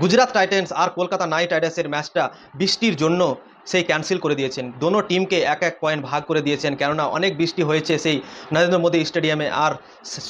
Gujarat Titans আর Kolkata Knight রাইডার্সের ম্যাচটা বৃষ্টির জন্য সেই ক্যান্সেল করে দিয়েছেন। দোনো টিমকে এক এক পয়েন্ট ভাগ করে দিয়েছেন, কেননা অনেক বৃষ্টি হয়েছে সেই নরেন্দ্র মোদী স্টেডিয়ামে আর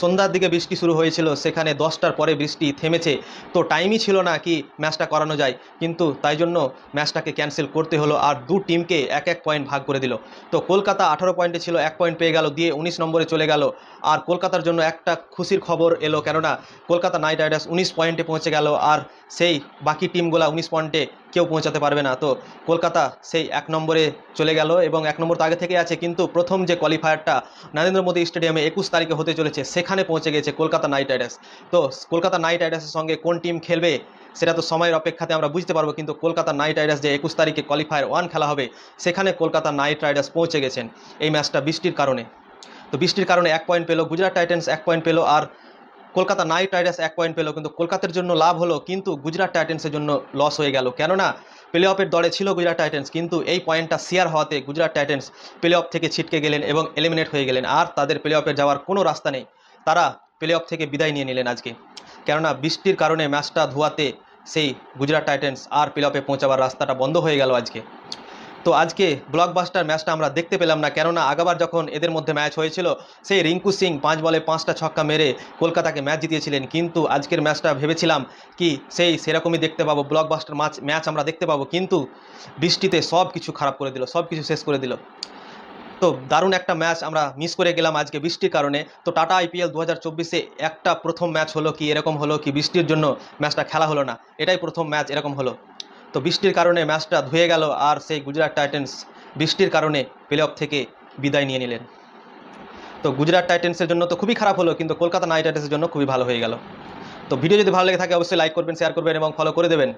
সন্ধ্যার দিকে বৃষ্টি শুরু হয়েছিল, সেখানে দশটার পরে বৃষ্টি থেমেছে। তো টাইমই ছিল না কি ম্যাচটা করানো যায়, কিন্তু তাই জন্য ম্যাচটাকে ক্যান্সেল করতে হলো আর দু টিমকে এক এক পয়েন্ট ভাগ করে দিল। তো কলকাতা আঠারো পয়েন্টে ছিল, এক পয়েন্ট পেয়ে গেল, দিয়ে উনিশ নম্বরে চলে গেল। আর কলকাতার জন্য একটা খুশির খবর এলো, কেননা কলকাতা নাইট রাইডার্স উনিশ পয়েন্টে পৌঁছে গেল, আর সেই বাকি টিমগুলা উনিশ পয়েন্টে কেউ পৌঁছাতে পারবে না। তো কলকাতা সেই এক নম্বরে চলে গেল এবং এক নম্বর তো আগে থেকে আছে, কিন্তু প্রথম যে কোয়ালিফায়ারটা নরেন্দ্র মোদী স্টেডিয়ামে একুশ তারিখে হতে চলেছে, সেখানে পৌঁছে গেছে কলকাতা নাইট রাইডার্স। তো কলকাতা নাইট রাইডার্সের সঙ্গে কোন টিম খেলবে, সেটা তো সময়ের অপেক্ষাতে আমরা বুঝতে পারব, কিন্তু কলকাতা নাইট রাইডার্স যে একুশ তারিখে কোয়ালিফায়ার ওয়ান খেলা হবে, সেখানে কলকাতা নাইট রাইডার্স পৌঁছে গেছেন এই ম্যাচটা বৃষ্টির কারণে। তো বৃষ্টির কারণে এক পয়েন্ট পেল গুজরাট টাইটেন্স, এক পয়েন্ট পেল আর কলকাতা নাইট রাইডার্স এক পয়েন্ট পেল, কিন্তু কলকাতার জন্য লাভ হলো কিন্তু গুজরাট টাইটেন্সের জন্য লস হয়ে গেল। কেননা প্লে অফের দলে ছিল গুজরাট টাইটেন্স, কিন্তু এই পয়েন্টটা শেয়ার হওয়াতে গুজরাট টাইটেন্স প্লে অফ থেকে ছিটকে গেলেন এবং এলিমিনেট হয়ে গেলেন। আর তাদের প্লে অফে যাওয়ার কোনো রাস্তা নেই। তারা প্লে অফ থেকে বিদায় নিয়ে নিলেন আজকে। কেননা বৃষ্টির কারণে ম্যাচটা ধোয়াতে সেই গুজরাট টাইটেন্স আর প্লে অফে পৌঁছাবার রাস্তাটা বন্ধ হয়ে গেল আজকে। তো আজকে ব্লকবাস্টার ম্যাচটা আমরা দেখতে পেলাম না। কেননা আগাবার যখন এদের মধ্যে ম্যাচ হয়েছিল, সেই রিঙ্কু সিং পাঁচ বলে পাঁচটা ছক্কা মেরে কলকাতাকে ম্যাচ জিতিয়েছিলেন। কিন্তু আজকের ম্যাচটা ভেবেছিলাম কি, সেই সেরকমই দেখতে পাবো ব্লকবাস্টার ম্যাচ ম্যাচ আমরা দেখতে পাবো। কিন্তু বৃষ্টিতে সব কিছু খারাপ করে দিল, সব কিছু শেষ করে দিল। তো দারুণ একটা ম্যাচ আমরা মিস করে গেলাম আজকে বৃষ্টির কারণে। তো টাটা আইপিএল দু হাজার একটা প্রথম ম্যাচ হলো কি, এরকম হলো কি, বৃষ্টির জন্য ম্যাচটা খেলা হলো না। এটাই প্রথম ম্যাচ এরকম হলো। তো বৃষ্টির কারণে ম্যাচটা ধুয়ে গেল আর সেই গুজরাট টাইটেন্স বৃষ্টির কারণে প্লে অফ থেকে বিদায় নিয়ে নিলেন। তো গুজরাট টাইটেন্সের জন্য তো খুবই খারাপ হলো, কিন্তু কলকাতা নাইট রাইডার্সের জন্য খুবই ভালো হয়ে গেল। তো ভিডিও যদি ভালো লেগে থাকে, অবশ্যই লাইক করবেন শেয়ার করবেন এবং ফলো করে দেবেন।